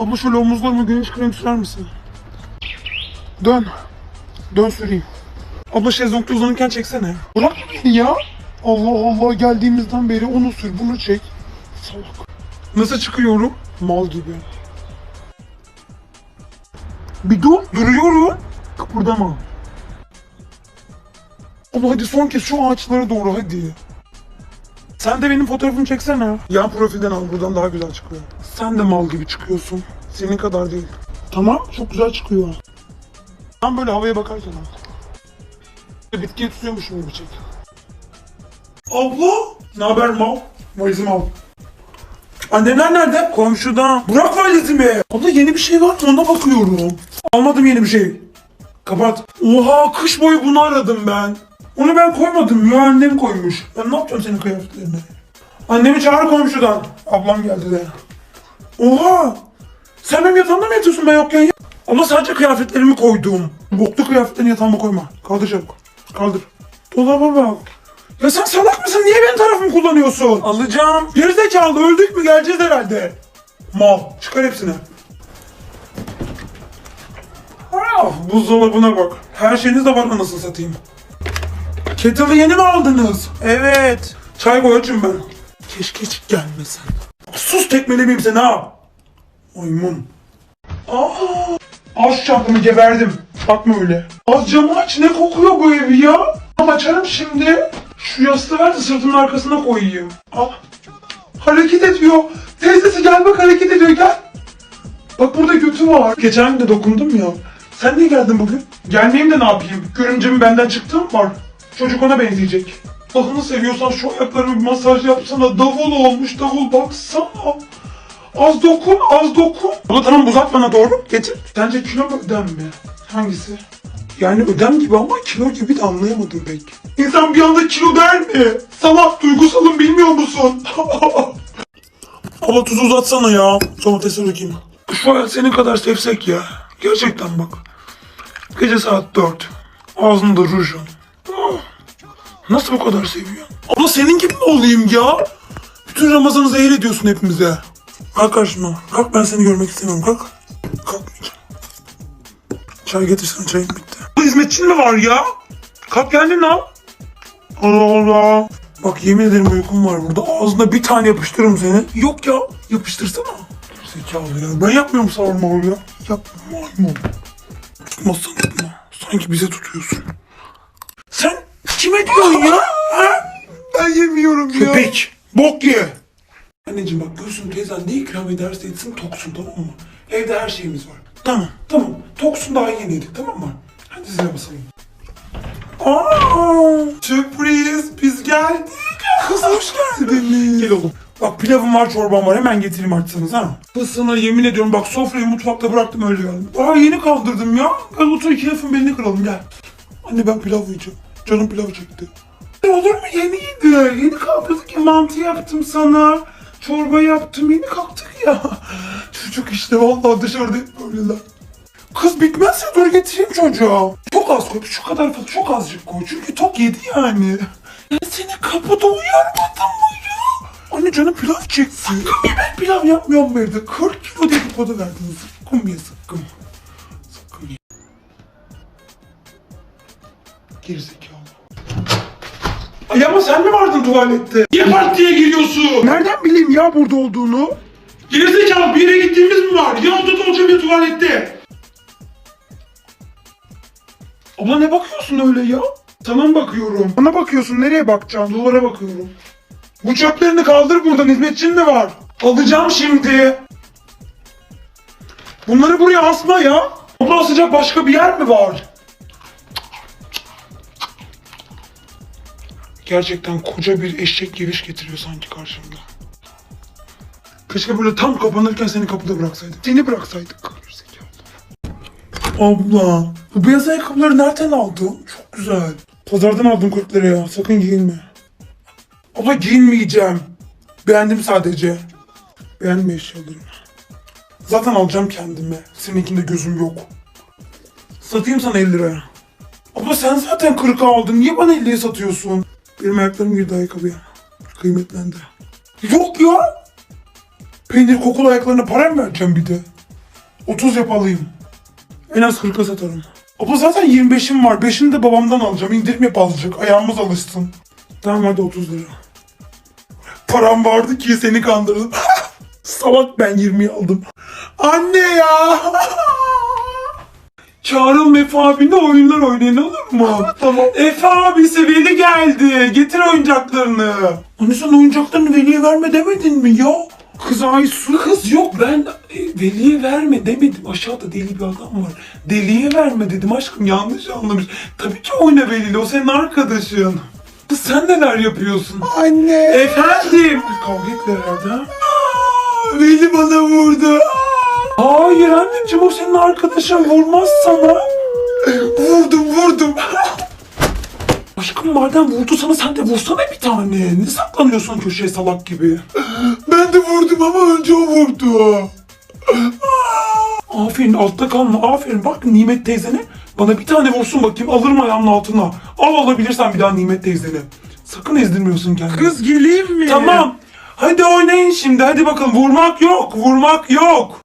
Abla şöyle omuzlarıma güneş kremi sürer misin? Dön. Dön süreyim. Abla şezlongda uzanırken çeksene. Bırak beni ya. Allah Allah geldiğimizden beri onu sür bunu çek. Salak. Nasıl çıkıyorum? Mal gibi. Bir dur. Duruyorum. Kıpırdama. Abla hadi son kez şu ağaçlara doğru hadi. Sen de benim fotoğrafımı çeksene. Yan profilden al buradan daha güzel çıkıyor. Sen de mal gibi çıkıyorsun. Senin kadar değil. Tamam çok güzel çıkıyor. Tam böyle havaya bakarken al. Bitkiyi tutuyormuşum gibi çek. Abla! Ne haber mal? Valizimi al. Annemler nerede? Komşuda. Bırak valizimi. Abla yeni bir şey var mı? Ona bakıyorum. Almadım yeni bir şey. Kapat. Oha kış boyu bunu aradım ben. Onu ben koymadım ya annem koymuş. Ben ne yapacağım senin kıyafetlerini? Annemi çağır komşudan. Ablam geldi de. Oha! Sen benim yatağımda mı yatıyorsun ben yokken ya? Ama sadece kıyafetlerimi koydum. Boklu kıyafetlerini yatağıma koyma. Kaldır çabuk. Kaldır. Dolaba bak. Ya sen salak mısın? Niye benim tarafımı kullanıyorsun? Alacağım. Gerizekalı öldük mü geleceğiz herhalde. Mal. Çıkar hepsini. Ah, buzdolabına bak. Her şeyiniz de var anasını satayım. Kettle'ı yeni mi aldınız? Evet. Çay koy açım ben. Keşke hiç gelmesen. Sus tekmelemeyeyim seni ha. Maymun. Aa, aç çarpımı geberdim. Bakma öyle. Az camı aç ne kokuyor bu ev ya? Ama açarım şimdi. Şu yastığı ver de sırtımın arkasına koyayım. Ah. Hareket ediyor. Teyzesi gel bak hareket ediyor gel. Bak burada götü var. Geçen de dokundum ya. Sen niye geldin bugün? Gelmeyeyim de ne yapayım? Görümcemin benden çıktığı mı var? Çocuk ona benzeyecek. Allah'ını seviyorsan şu ayaklarımı bir masaj yapsana. Davul olmuş davul baksana. Az dokun az dokun. Ulan tamam uzat bana doğru. Getir. Sence kilo mu ödem mi? Hangisi? Yani ödem gibi ama kilo gibi de anlayamadım pek. İnsan bir anda kilo der mi? Salak duygusalım bilmiyor musun? Ama tuzu uzatsana ya. Domatesi dökeyim. Şu hayat senin kadar sevsek ya. Gerçekten bak. Gece saat 4. Ağzında rujun. Nasıl bu kadar seviyorsun? Abla senin gibi mi olayım ya? Bütün Ramazan'ı zehir ediyorsun hepimize. Kalk karşıma. Kalk ben seni görmek istemiyorum. Kalk. Kalkmayacağım. Çay getirsene çayım bitti. Bu hizmetçin mi var ya? Kalk kendin al. Allah Allah. Bak yemin ederim uykum var burada. Ağzına bir tane yapıştırırım seni. Yok ya. Yapıştırsana. Zekalı ya. Ben yapmıyorum sarma ya. Yapma maymun. Tutmazsan tutma. Sanki bize tutuyorsun. Kime diyorsun ya? Ha? Ben yemiyorum ya. Köpek. Bok ye. Anneciğim bak Gülsüm teyzen ne ikram ederse etsin toksun tamam mı? Evde her şeyimiz var. Tamam tamam. Toksun daha yeni yedik tamam mı? Hadi zile basalım. Aa, sürpriz biz geldik. Kız hoş geldiniz. Gel oğlum. Bak pilavım var çorbam var hemen getireyim açsanız ha. Kızına yemin ediyorum bak sofrayı mutfakta bıraktım öyle geldim. Daha yeni kaldırdım ya. Gel otur iki lafın belini kıralım gel. Anne ben pilav yiyeceğim. Canım pilav çekti. Olur mu yeniydi. Yeni kaldırdık ya mantı yaptım sana. Çorba yaptım yeni kalktık ya. Çocuk işte vallahi dışarıda hep böyleler. Kız bitmezse dur getireyim çocuğa. Çok az koy. Şu kadar fazla çok azıcık koy. Çünkü tok yedi yani. Ya seni kapıda uyarmadım mı ya? Anne canım pilav çekti. ben pilav yapmıyorum bu evde. 40 kilo dedikodu verdin. Sıkkım ye sıkkım. Sıkkım ye. Gerizekalı. Ay ama sen mi vardın tuvalette? Niye partiye giriyorsun? Nereden bileyim ya burada olduğunu? Gerizekalı bir yere gittiğimiz mi var? Ya odada olacağım ya tuvalette. Abla ne bakıyorsun öyle ya? Sana bakıyorum? Bana bakıyorsun nereye bakacaksın? Duvara bakıyorum. Bu çöplerini kaldır buradan hizmetçin mi var? Alacağım şimdi. Bunları buraya asma ya. Abla asacak başka bir yer mi var? Gerçekten koca bir eşek geviş getiriyor sanki karşımda. Keşke böyle tam kapanırken seni kapıda bıraksaydık. Seni bıraksaydık. Abla, bu beyaz ayakkabıları nereden aldın? Çok güzel. Pazardan aldım 40 liraya. Sakın giyinme. Abla giyinmeyeceğim. Beğendim sadece. Beğenme eşyalarımı. Zaten alacağım kendime. Seninkinde gözüm yok. Satayım sana 50 liraya. Abla sen zaten 40'a aldın. Niye bana 50'ye satıyorsun? Benim ayaklarım girdi ayakkabıya. Kıymetlendi. Yok ya. Peynir kokulu ayaklarına para mı vereceğim bir de? 30 yapalıyım. En az 40'a satarım. Abla zaten 25'im var. 5'ini de babamdan alacağım. İndirim yap alacak. Ayağımız alışsın. Tamam hadi 30 lira. Param vardı ki seni kandırdım. Salak ben 20'yi aldım. Anne ya. Çağrıl Efe abinle oyunlar oynayın olur mu? tamam. Efe abisi Veli geldi. Getir oyuncaklarını. Anne sen oyuncaklarını Veli'ye verme demedin mi ya? Kız Aysu. Kız yok ben e, Veli'ye verme demedim. Aşağıda deli bir adam var. Deliye verme dedim aşkım yanlış anlamış. Tabii ki oyna Veli'yle o senin arkadaşın. Kız sen neler yapıyorsun? Anne. Efendim. Kavga ettiler herhalde ha? Aa, Veli bana vurdu. Hayır anneciğim o senin arkadaşın vurmaz sana. Vurdum vurdum. Aşkım madem vurdu sana sen de vursana bir tane. Ne saklanıyorsun köşeye salak gibi? Ben de vurdum ama önce o vurdu. Aferin altta kalma aferin bak Nimet teyzene bana bir tane vursun bakayım alırım ayağımın altına. Al alabilirsen bir daha Nimet teyzene. Sakın ezdirmiyorsun kendini. Kız geleyim mi? Tamam. Hadi oynayın şimdi. Hadi bakalım. Vurmak yok. Vurmak yok.